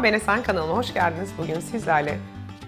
Merhaba Ben Esen kanalına hoş geldiniz. Bugün sizlerle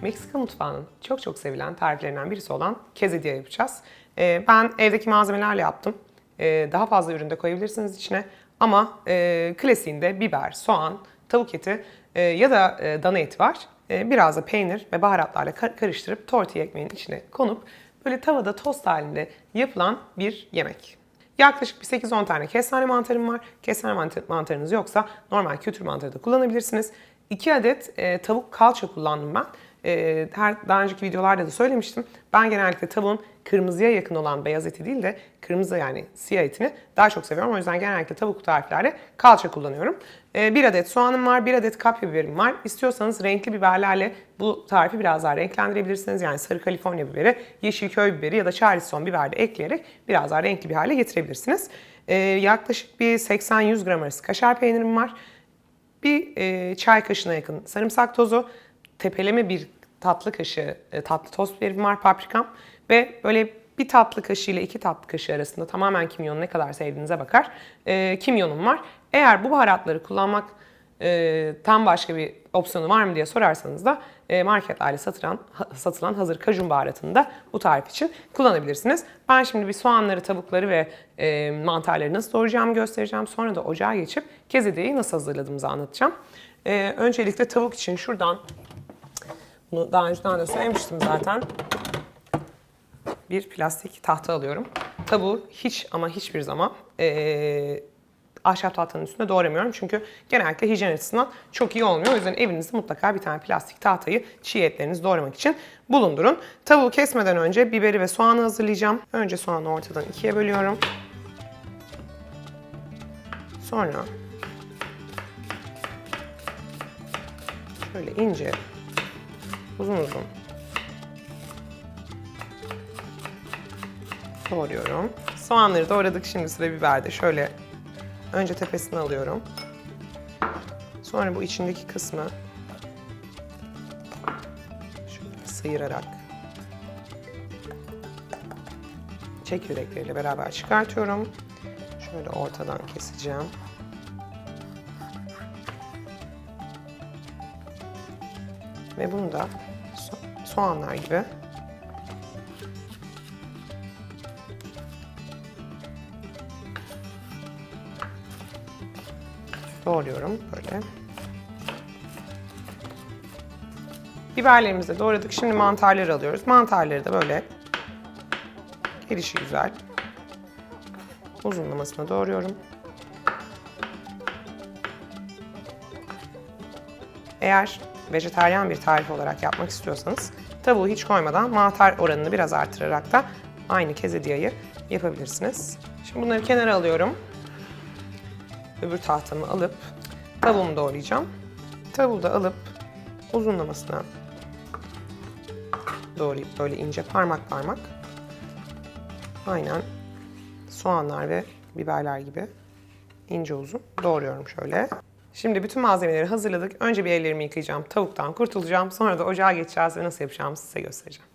Meksika mutfağının çok çok sevilen tariflerinden birisi olan quesadilla yapacağız. Ee, ben evdeki malzemelerle yaptım. Ee, daha fazla ürün de koyabilirsiniz içine. Ama e, klasiğinde biber, soğan, tavuk eti e, ya da e, dana eti var. E, biraz da peynir ve baharatlarla kar- karıştırıp tortilla ekmeğin içine konup böyle tavada tost halinde yapılan bir yemek. Yaklaşık bir 8-10 tane kestane mantarım var. Kestane mantarınız yoksa normal kültür mantarı da kullanabilirsiniz. 2 adet e, tavuk kalça kullandım ben. E, her daha önceki videolarda da söylemiştim. Ben genellikle tavuğun kırmızıya yakın olan beyaz eti değil de kırmızı yani siyah etini daha çok seviyorum. O yüzden genellikle tavuk tariflerde kalça kullanıyorum. E, bir adet soğanım var, bir adet kapya biberim var. İstiyorsanız renkli biberlerle bu tarifi biraz daha renklendirebilirsiniz. Yani sarı Kaliforniya biberi, yeşil köy biberi ya da charleston biber de ekleyerek biraz daha renkli bir hale getirebilirsiniz. E, yaklaşık bir 80-100 gram arası kaşar peynirim var. Bir e, çay kaşığına yakın sarımsak tozu, tepeleme bir tatlı kaşığı e, tatlı toz biberim var, paprikam ve böyle bir tatlı kaşığı ile iki tatlı kaşığı arasında tamamen kimyonu ne kadar sevdiğinize bakar. E, kimyonum var. Eğer bu baharatları kullanmak e, tam başka bir opsiyonu var mı diye sorarsanız da e, marketlerde satılan, ha- satılan hazır kajun baharatını da bu tarif için kullanabilirsiniz. Ben şimdi bir soğanları, tavukları ve e, mantarları nasıl doğrayacağımı göstereceğim. Sonra da ocağa geçip kezideyi nasıl hazırladığımızı anlatacağım. E, öncelikle tavuk için şuradan, bunu daha önceden de söylemiştim zaten bir plastik tahta alıyorum. Tavuğu hiç ama hiçbir zaman eee ahşap tahtanın üstünde doğramıyorum. Çünkü genellikle hijyen açısından çok iyi olmuyor. O yüzden evinizde mutlaka bir tane plastik tahtayı çiğ etlerinizi doğramak için bulundurun. Tavuğu kesmeden önce biberi ve soğanı hazırlayacağım. Önce soğanı ortadan ikiye bölüyorum. Sonra şöyle ince, uzun uzun doğruyorum. Soğanları doğradık. Şimdi sıra biberde. Şöyle önce tepesini alıyorum. Sonra bu içindeki kısmı şöyle sıyırarak çekirdekleriyle beraber çıkartıyorum. Şöyle ortadan keseceğim. Ve bunu da so- soğanlar gibi doğruyorum böyle. Biberlerimizi de doğradık. Şimdi mantarları alıyoruz. Mantarları da böyle gelişi güzel uzunlamasına doğruyorum. Eğer vejetaryen bir tarif olarak yapmak istiyorsanız tavuğu hiç koymadan mantar oranını biraz artırarak da aynı kezediyayı yapabilirsiniz. Şimdi bunları kenara alıyorum öbür tahtamı alıp tavuğumu doğrayacağım. Tavuğu da alıp uzunlamasına doğrayıp böyle ince parmak parmak aynen soğanlar ve biberler gibi ince uzun doğruyorum şöyle. Şimdi bütün malzemeleri hazırladık. Önce bir ellerimi yıkayacağım, tavuktan kurtulacağım. Sonra da ocağa geçeceğiz ve nasıl yapacağımızı size göstereceğim.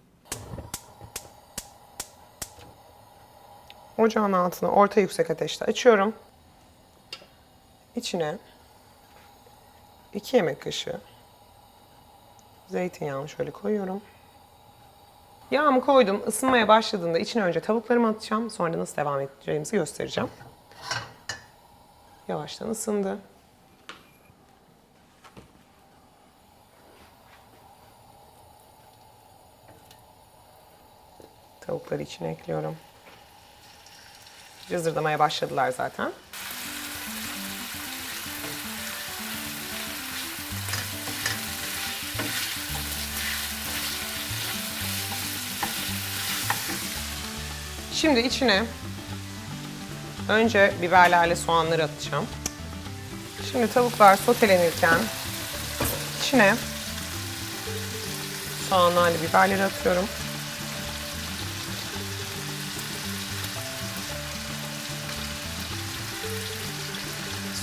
Ocağın altını orta yüksek ateşte açıyorum. İçine 2 yemek kaşığı zeytinyağını şöyle koyuyorum. Yağımı koydum. Isınmaya başladığında içine önce tavuklarımı atacağım. Sonra da nasıl devam edeceğimizi göstereceğim. Yavaştan ısındı. Tavukları içine ekliyorum. Cızırdamaya başladılar zaten. Şimdi içine önce biberlerle soğanları atacağım. Şimdi tavuklar sotelenirken içine soğanlarla biberleri atıyorum.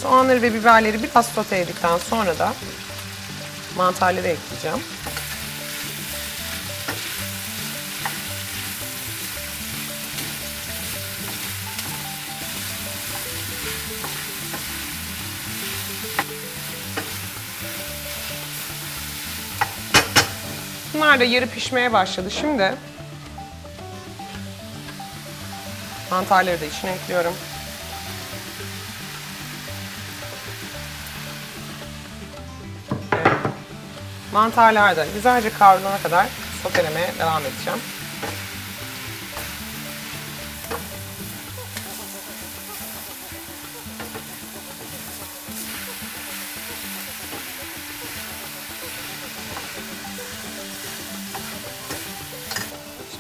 Soğanları ve biberleri biraz soteledikten sonra da mantarları ekleyeceğim. Bunlar da yarı pişmeye başladı. Şimdi mantarları da içine ekliyorum. Mantarlar da güzelce kavrulana kadar sotelemeye devam edeceğim.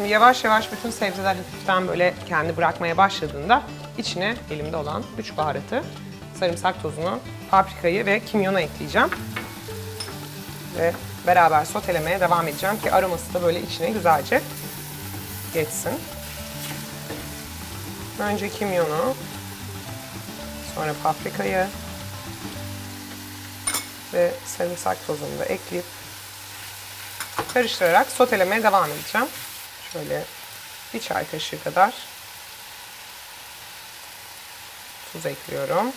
Şimdi yavaş yavaş bütün sebzeler hafiften böyle kendi bırakmaya başladığında içine elimde olan 3 baharatı, sarımsak tozunu, paprikayı ve kimyonu ekleyeceğim. Ve beraber sotelemeye devam edeceğim ki aroması da böyle içine güzelce geçsin. Önce kimyonu, sonra paprikayı ve sarımsak tozunu da ekleyip karıştırarak sotelemeye devam edeceğim. Şöyle bir çay kaşığı kadar tuz ekliyorum.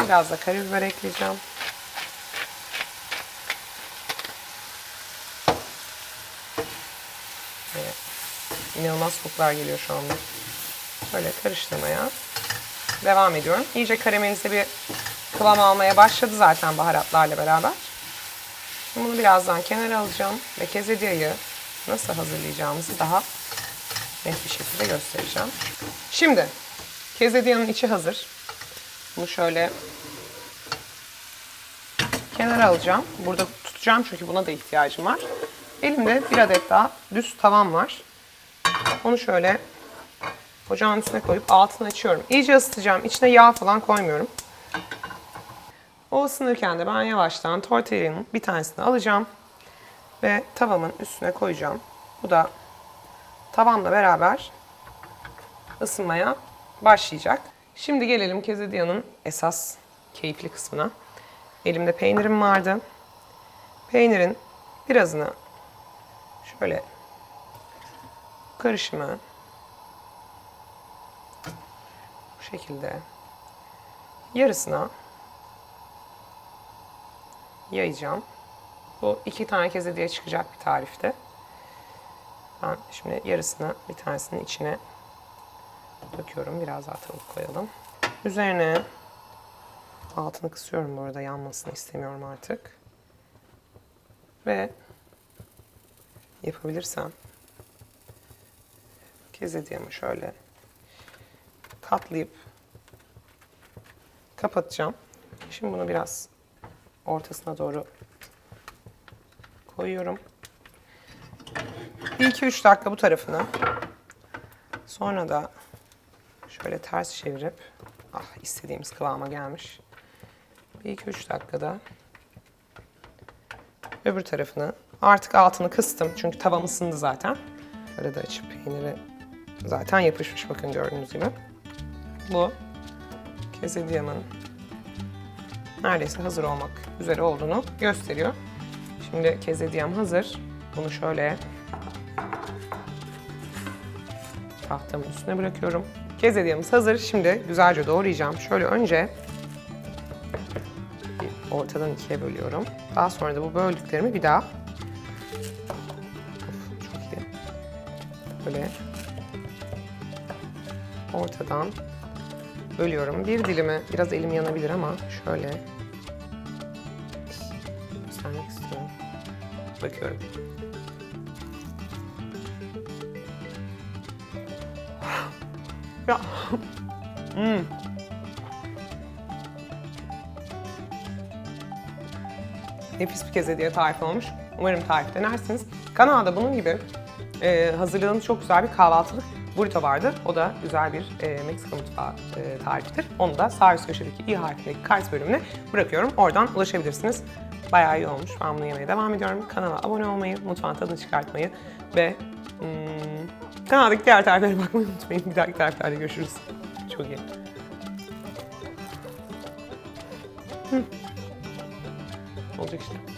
Biraz da karabiber ekleyeceğim. Evet. İnanılmaz kokular geliyor şu anda. Şöyle karıştırmaya devam ediyorum. İyice karamelize bir kıvam almaya başladı zaten baharatlarla beraber. Bunu birazdan kenara alacağım ve kezediyeyi nasıl hazırlayacağımızı daha net bir şekilde göstereceğim. Şimdi kezediyanın içi hazır. Bunu şöyle kenara alacağım. Burada tutacağım çünkü buna da ihtiyacım var. Elimde bir adet daha düz tavam var. Onu şöyle ocağın üstüne koyup altını açıyorum. İyice ısıtacağım. İçine yağ falan koymuyorum. O ısınırken de ben yavaştan tortillanın bir tanesini alacağım ve tavamın üstüne koyacağım. Bu da tavamla beraber ısınmaya başlayacak. Şimdi gelelim kezediyanın esas keyifli kısmına. Elimde peynirim vardı. Peynirin birazını şöyle karışımı bu şekilde yarısına yayacağım. Bu iki tane keze diye çıkacak bir tarifte. Ben şimdi yarısını bir tanesinin içine döküyorum. Biraz daha tavuk koyalım. Üzerine altını kısıyorum bu arada yanmasını istemiyorum artık. Ve yapabilirsem kezediyemi şöyle katlayıp kapatacağım. Şimdi bunu biraz ortasına doğru koyuyorum. 1-2-3 dakika bu tarafını. Sonra da şöyle ters çevirip ah istediğimiz kıvama gelmiş. 1-2-3 dakikada öbür tarafını artık altını kıstım çünkü tavam ısındı zaten. Arada açıp peyniri zaten yapışmış bakın gördüğünüz gibi. Bu kezediyamın neredeyse hazır olmak üzere olduğunu gösteriyor. Şimdi kezediyem hazır. Bunu şöyle tahtamın üstüne bırakıyorum. Kezediyemiz hazır. Şimdi güzelce doğrayacağım. Şöyle önce ortadan ikiye bölüyorum. Daha sonra da bu böldüklerimi bir daha of, çok iyi. Böyle ortadan bölüyorum. Bir dilimi biraz elim yanabilir ama şöyle göstermek istiyorum. Bakıyorum. Ya. Hmm. Nefis bir kez diye tarif olmuş. Umarım tarif denersiniz. Kanalda bunun gibi e, hazırladığımız çok güzel bir kahvaltılık burrito vardı. O da güzel bir e, Meksika mutfağı e, tarifidir. Onu da sağ köşedeki i harfindeki kart bölümüne bırakıyorum. Oradan ulaşabilirsiniz. Bayağı iyi olmuş. Ben bunu yemeye devam ediyorum. Kanala abone olmayı, mutfağın tadını çıkartmayı ve hmm, kanaldaki diğer tariflere bakmayı unutmayın. Bir dahaki tariflerde görüşürüz. Çok iyi. Hı. Olacak işte.